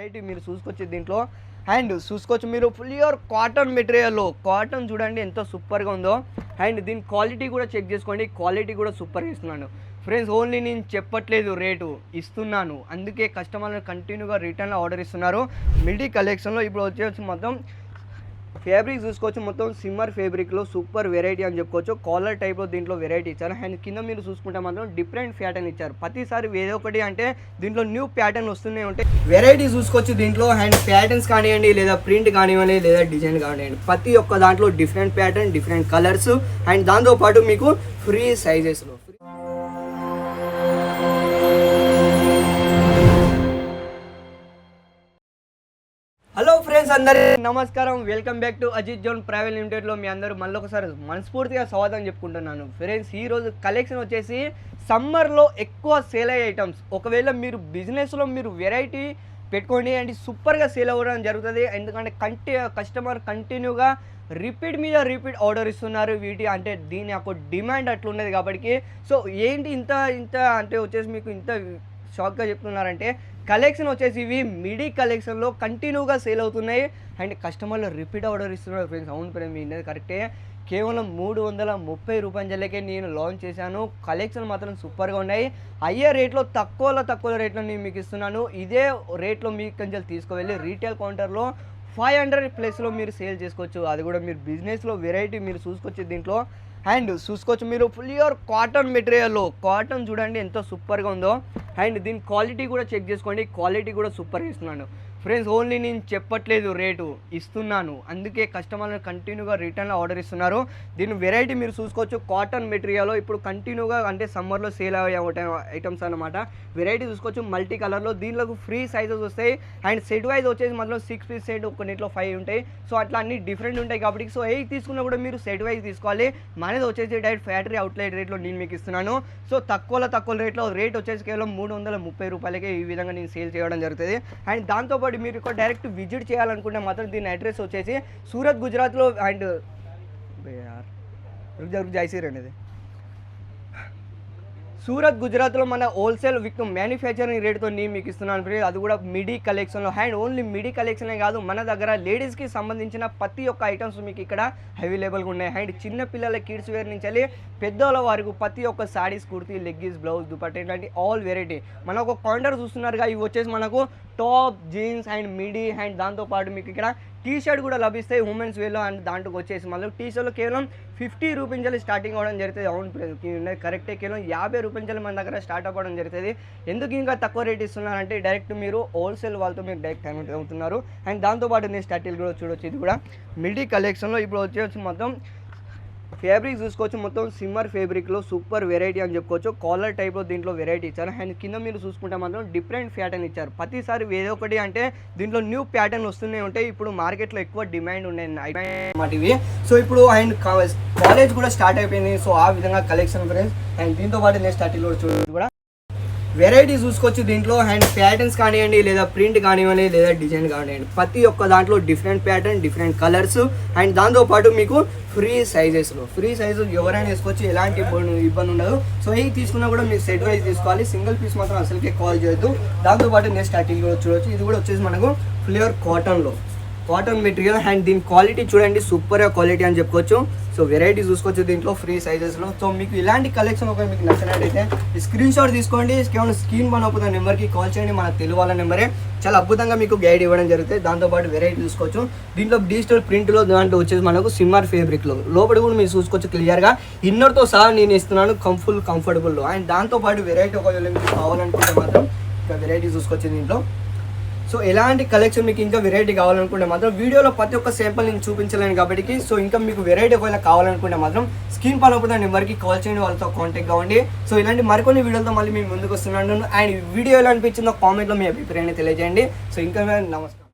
Variety మీరు చూసుకొచ్చే దీంట్లో. And చూసుకోవచ్చు మీరు ఫుల్ యూర్ కాటన్ మెటీరియల్లో కాటన్ చూడండి ఎంత సూపర్గా ఉందో. అండ్ దీని క్వాలిటీ కూడా చెక్ చేసుకోండి. క్వాలిటీ కూడా సూపర్గా ఇస్తున్నాను. ఫ్రెండ్స్ ఓన్లీ నేను చెప్పట్లేదు రేటు. ఇస్తున్నాను. అందుకే కస్టమర్లు కంటిన్యూగా రిటర్న్లో ఆర్డర్ ఇస్తున్నారు. మిడి కలెక్షన్లో ఇప్పుడు వచ్చేసి మొత్తం ఫ్యాబ్రిక్ చూసుకోవచ్చు. మొత్తం సిమ్మర్ ఫ్యాబ్రిక్లో సూపర్ వెరైటీ అని చెప్పుకోవచ్చు. కాలర్ టైప్లో దీంట్లో వెరైటీ ఇచ్చారు. అండ్ కింద మీరు చూసుకుంటే మాత్రం డిఫరెంట్ ప్యాటర్న్ ఇచ్చారు. ప్రతిసారి ఏదో ఒకటి అంటే దీంట్లో న్యూ ప్యాటర్న్ వస్తూనే ఉంటాయి. వెరైటీ చూసుకోవచ్చు దీంట్లో. అండ్ ప్యాటర్న్స్ కానివ్వండి లేదా ప్రింట్ కానివ్వండి లేదా డిజైన్ కానివ్వండి. ప్రతి ఒక్క దాంట్లో different pattern different colours and దాంతోపాటు మీకు ఫ్రీ సైజెస్లో అందరి నమస్కారం. Welcome back to Ajith zone private లిమిటెడ్లో మీ అందరూ మళ్ళీ ఒకసారి మనస్ఫూర్తిగా స్వాగతం చెప్పుకుంటున్నాను. ఫ్రెండ్స్ ఈ రోజు కలెక్షన్ వచ్చేసి సమ్మర్లో ఎక్కువ సేల్ అయ్యే ఐటమ్స్ ఒకవేళ మీరు బిజినెస్లో మీరు వెరైటీ పెట్టుకోండి అండ్ సూపర్గా సేల్ అవ్వడం జరుగుతుంది. ఎందుకంటే కంటి కస్టమర్ కంటిన్యూగా రిపీట్ మీద రిపీట్ ఆర్డర్ ఇస్తున్నారు. వీటి అంటే దీని యొక్క డిమాండ్ అట్లున్నది కాబట్టి. సో ఏంటి ఇంత ఇంత అంటే వచ్చేసి మీకు ఇంత షాక్గా చెప్తున్నారంటే కలెక్షన్ వచ్చేసి ఇవి మిడి కలెక్షన్లో కంటిన్యూగా సేల్ అవుతున్నాయి. అండ్ కస్టమర్లు రిపీట్ ఆర్డర్ ఇస్తున్నారు ఫ్రెండ్స్ అవును ఫ్రెండ్ మీ కరెక్టే కేవలం మూడు వందల ముప్పై రూపాయలకే నేను లాంచ్ చేశాను. కలెక్షన్ మాత్రం సూపర్గా ఉన్నాయి. అయ్యే రేట్లో తక్కువలో తక్కువ రేట్లో నేను మీకు ఇస్తున్నాను. ఇదే రేట్లో మీకు కొంచెం తీసుకువెళ్ళి రీటైల్ కౌంటర్లో ఫైవ్ హండ్రెడ్ ప్లస్లో మీరు సేల్ చేసుకోవచ్చు. అది కూడా మీరు బిజినెస్లో వెరైటీ మీరు చూసుకోవచ్చు దీంట్లో. అండ్ చూసుకోవచ్చు మీరు ఫుల్ యూర్ కాటన్ మెటీరియల్లో కాటన్ చూడండి ఎంత సూపర్గా ఉందో. అండ్ దీని క్వాలిటీ కూడా చెక్ చేసుకోండి. క్వాలిటీ కూడా సూపర్గా ఇస్తున్నాను ఫ్రెండ్స్ ఓన్లీ నేను చెప్పట్లేదు రేటు ఇస్తున్నాను. అందుకే కస్టమర్లు కంటిన్యూగా రిటర్న్లో ఆర్డర్ ఇస్తున్నారు. దీని వెరైటీ మీరు చూసుకోవచ్చు కాటన్ మెటీరియల్. ఇప్పుడు కంటిన్యూగా అంటే సమ్మర్లో సేల్ అయ్యే ఐటమ్స్ అనమాట వెరైటీ చూసుకోవచ్చు మల్టీ కలర్లో. దీనిలో ఫ్రీ సైజెస్ వస్తాయి. అండ్ సెట్ వైజ్ వచ్చేసి మాత్రం సిక్స్ పీస్ సెట్ కొన్నిట్లో ఫైవ్ ఉంటాయి. సో అట్లా అన్ని డిఫరెంట్ ఉంటాయి కాబట్టి సో ఏ తీసుకున్నా కూడా మీరు సెట్ వైజ్ తీసుకోవాలి. మనది వచ్చేసి డైరెక్ట్ ఫ్యాక్టరీ అవుట్లెట్ రేట్లో నేను మీకు ఇస్తున్నాను. సో తక్కువలో తక్కువ రేట్లో రేట్ వచ్చేసి కేవలం మూడు వందల ముప్పై రూపాయలకే ఈ విధంగా నేను సేల్ చేయడం జరుగుతుంది. అండ్ దాంతోపాటు మీరు ఇక్కడ డైరెక్ట్ విజిట్ చేయాలనుకుంటే మాత్రం దీని అడ్రస్ వచ్చేసి సూరత్ గుజరాత్లో అండ్ జైసీర్ అనేది సూరత్ గుజరాత్లో మన హోల్సేల్ విక్ మ్యానుఫ్యాక్చరింగ్ రేట్తో నేను మీకు ఇస్తున్నాను ఫ్రెండ్ అది కూడా మిడీ కలెక్షన్లో. అండ్ ఓన్లీ మిడీ కలెక్షనే కాదు మన దగ్గర లేడీస్కి సంబంధించిన ప్రతి ఒక్క ఐటమ్స్ మీకు ఇక్కడ అవైలబుల్గా ఉన్నాయి. అండ్ చిన్న పిల్లల కిడ్స్ వేర్ నుంచి వెళ్ళి పెద్దవాళ్ళ వరకు ప్రతి ఒక్క sarees kurti leggings blouse dupatta ఇలాంటి ఆల్ వెరైటీ. మన ఒక కౌంటర్ చూస్తున్నారుగా ఇవి వచ్చేసి మనకు top jeans and midi and దాంతోపాటు మీకు ఇక్కడ టీ షర్ట్ కూడా లభిస్తాయి ఉమెన్స్ వేలో అండ్ దాంట్లోకి వచ్చేసి మళ్ళీ టీ షర్ట్లో కేవలం ఫిఫ్టీ రూపీస్ స్టార్టింగ్ అవ్వడం జరుగుతుంది. అవును కరెక్టే కేవలం యాభై రూపాయలు మన దగ్గర స్టార్ట్ అవ్వడం జరుగుతుంది. ఎందుకు ఇంకా తక్కువ రేట్ ఇస్తున్నారంటే డైరెక్ట్ మీరు హోల్సేల్ వాళ్ళతో మీరు డైరెక్ట్ కనెక్ట్ అవుతున్నారు. అండ్ దాంతోపాటు నేను స్టాటిల్ కూడా చూడొచ్చు. ఇది కూడా మిడి కలెక్షన్లో ఇప్పుడు వచ్చేసి మొత్తం ఫ్యాబ్రిక్ చూసుకోవచ్చు. మొత్తం సిమ్మర్ ఫ్యాబ్రిక్లో సూపర్ వెరైటీ అని చెప్పుకోవచ్చు. కాలర్ టైప్లో దీంట్లో వెరైటీ ఇచ్చారు. అండ్ కింద మీరు చూసుకుంటే మాత్రం డిఫరెంట్ ప్యాటర్న్ ఇచ్చారు. ప్రతిసారి ఏదో ఒకటి అంటే దీంట్లో న్యూ ప్యాటర్న్ వస్తూనే ఉంటాయి. ఇప్పుడు మార్కెట్లో ఎక్కువ డిమాండ్ ఉన్నాయి అన్నమాట ఇవి. సో ఇప్పుడు అండ్ కాలేజ్ కూడా స్టార్ట్ అయిపోయింది. సో ఆ విధంగా కలెక్షన్ ఫ్రెండ్స్. అండ్ దీంతో పాటు నేను స్టార్టింగ్ కూడా కూడా వెరైటీ చూసుకోవచ్చు దీంట్లో అండ్ ప్యాటర్న్స్ కానివ్వండి లేదా ప్రింట్ కానివ్వండి లేదా డిజైన్ కానివ్వండి. ప్రతి ఒక్క దాంట్లో different pattern different colours and దాంతోపాటు మీకు ఫ్రీ సైజెస్లో ఫ్రీ సైజు ఎవరైనా వేసుకోవచ్చు ఎలాంటి ఇబ్బంది ఇబ్బంది ఉండదు. సో ఈ తీసుకున్నా కూడా మీరు సెట్ వైజ్ తీసుకోవాలి. సింగిల్ పీస్ మాత్రం అసలుకే కాల్ చేయొద్దు. దాంతోపాటు నెక్స్ట్ స్టార్టింగ్ కూడా చూడవచ్చు ఇది కూడా వచ్చేసి మనకు ఫ్లేవర్ కాటన్లో కాటన్ మెటీరియల్ అండ్ దీని క్వాలిటీ చూడండి సూపర్ క్వాలిటీ అని చెప్పుకోవచ్చు. సో వెరైటీ చూసుకోవచ్చు దీంట్లో ఫ్రీ సైజెస్లో సో మీకు ఇలాంటి కలెక్షన్ ఒక మీకు నచ్చినట్టయితే స్క్రీన్ షాట్ తీసుకోండి. కేవలం స్క్రీన్ మన ఒక నెంబర్కి కాల్ చేయండి మన తెలుగు వాళ్ళ నెంబరే చాలా అద్భుతంగా మీకు గైడ్ ఇవ్వడం జరుగుతుంది దాంతోపాటు వెరైటీ చూసుకోవచ్చు. దీంట్లో డిజిటల్ ప్రింట్లో దాంట్లో వచ్చేసి మనకు సిమ్మర్ ఫేబ్రిక్లో లోపల కూడా మీరు చూసుకోవచ్చు క్లియర్గా ఇన్నర్తో సహా నేను ఇస్తున్నాను కంఫుల్ కంఫర్టబుల్లో అండ్ దాంతోపాటు వెరైటీ ఒకవేళ మీకు కావాలనుకుంటే మాత్రం ఇంకా వెరైటీ చూసుకోవచ్చు దీంట్లో. సో ఎలాంటి కలెక్షన్ మీకు ఇంకా వెరైటీ కావాలనుకుంటే మాత్రం వీడియోలో ప్రతి ఒక్క శాంపుల్ నేను చూపించలేను కాబట్టి సో ఇంకా మీకు వెరైటీ ఒకవేళ కావాలనుకుంటే మాత్రం స్క్రీన్ పైన నెంబర్కి కాల్ చేయండి వాళ్ళతో కాంటాక్ట్ కావండి. సో ఇలాంటి మరికొన్ని వీడియోలతో మళ్ళీ మేము ముందుకు వస్తున్నాను. అండ్ వీడియో ఎలా అనిపించిందో కామెంట్లో మీ అభిప్రాయాన్ని తెలియజేయండి. సో ఇంకా నమస్తే.